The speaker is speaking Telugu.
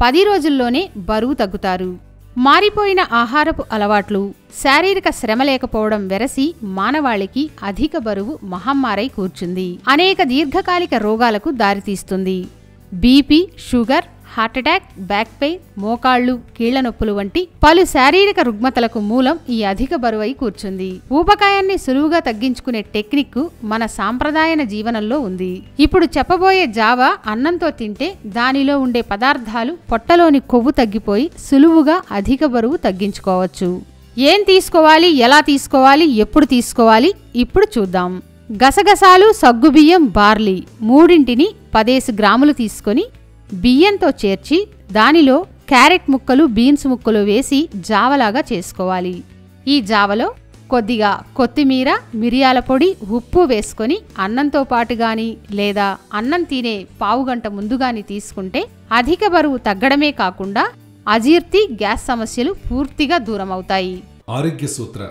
పది రోజుల్లోనే బరువు తగ్గుతారు. మారిపోయిన ఆహారపు అలవాట్లు శారీరక శ్రమ లేకపోవడం వెరసి మానవాళికి అధిక బరువు మహమ్మారై కూర్చుంది. అనేక దీర్ఘకాలిక రోగాలకు దారితీస్తుంది. BP sugar heart attack back pain మోకాళ్ళు కీళ్ళ నొప్పులు వంటి పలు శారీరక రుగ్మతలకు మూలం ఈ అధిక బరువై కూర్చుంది. ఊబకాయాన్ని సులువుగా తగ్గించుకునే టెక్నిక్ మన సాంప్రదాయన జీవనంలో ఉంది. ఇప్పుడు చెప్పబోయే జావా అన్నంతో తింటే దానిలో ఉండే పదార్థాలు పొట్టలోని కొవ్వు తగ్గిపోయి సులువుగా అధిక బరువు తగ్గించుకోవచ్చు. ఏం తీసుకోవాలి ఎలా తీసుకోవాలి ఎప్పుడు తీసుకోవాలి ఇప్పుడు చూద్దాం. గసగసాలు సగ్గుబియ్యం బార్లీ మూడింటిని పదేసి గ్రాములు తీసుకొని బియ్యంతో చేర్చి దానిలో క్యారెట్ ముక్కలు బీన్స్ ముక్కలు వేసి జావలాగా చేసుకోవాలి. ఈ జావలో కొద్దిగా కొత్తిమీర మిరియాల పొడి ఉప్పు వేసుకొని అన్నంతో పాటు గాని లేదా అన్నం తినే పావుగంట ముందు గాని తీసుకుంటే అధిక బరువు తగ్గడమే కాకుండా అజీర్తి గ్యాస్ సమస్యలు పూర్తిగా దూరమవుతాయి. ఆరోగ్య సూత్ర